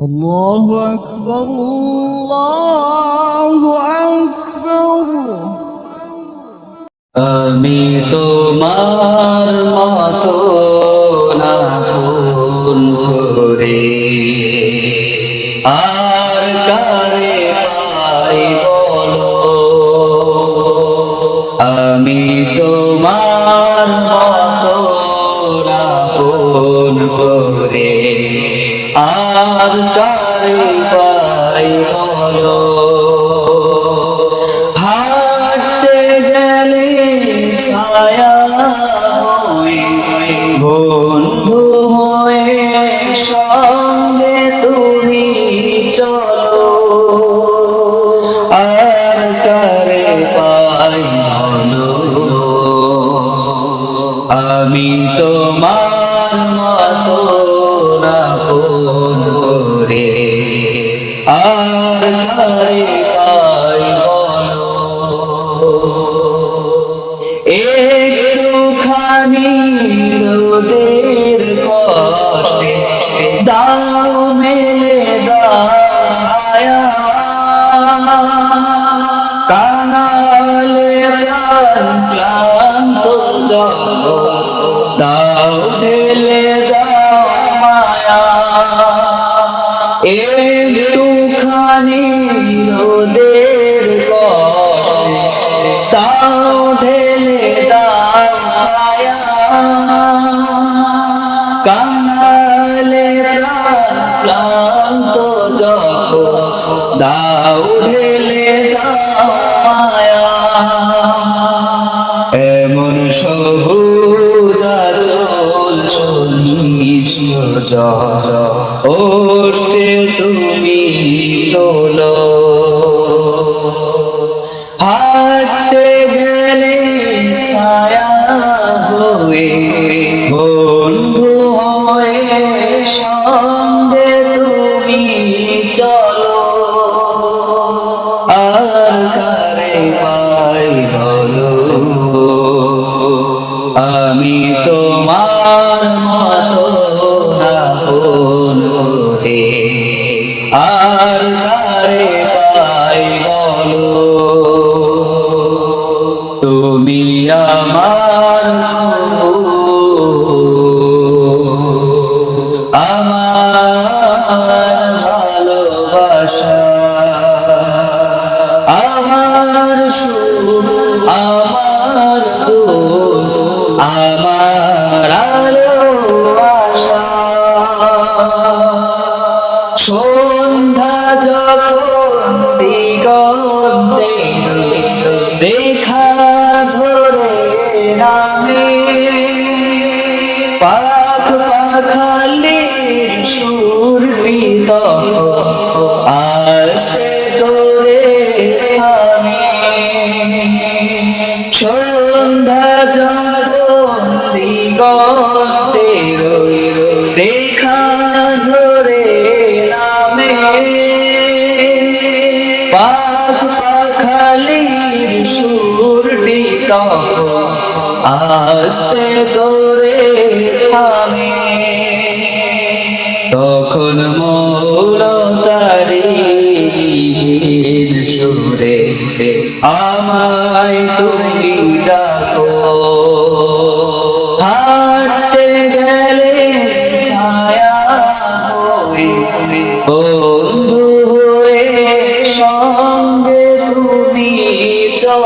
الله أكبر الله أكبر أمي تمار আর কারে পাই বলো হাঁটতে গেলে ছায়া বন্ধু হয়ে সঙ্গে তুমি চলো। আর কারে পাই বলো। একটুখানি রোদের কষ্টে দাও মেলে দাও ছায়া কানালে প্রাণ ক্লান্ত যত, দাও ঢেলে দাও মায়া। একটুখানি রোদের কষ্টে দাও ঢেলে দাও ছায়া। কানালে ক্লান্ত দাও ঢেলে দাও মায়া। এমন সবুজ ওষ্টে তুমি তোলো। করে আর তারে পাই বলো? তুমি আমার আমার ভালোবাসা। রেখা ধরে নামে। পাখ পাখালি সুরটি আসতে তোরে থামে। সন্ধ্যা যখন দিগন্তে রেখা ধরে নামে। পাখ পাখালির সুরটি তখন আস্তে করে থামে। তখন মৌল তারি সুরে আমায় তুমি ডাকো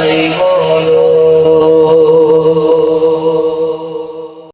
হয়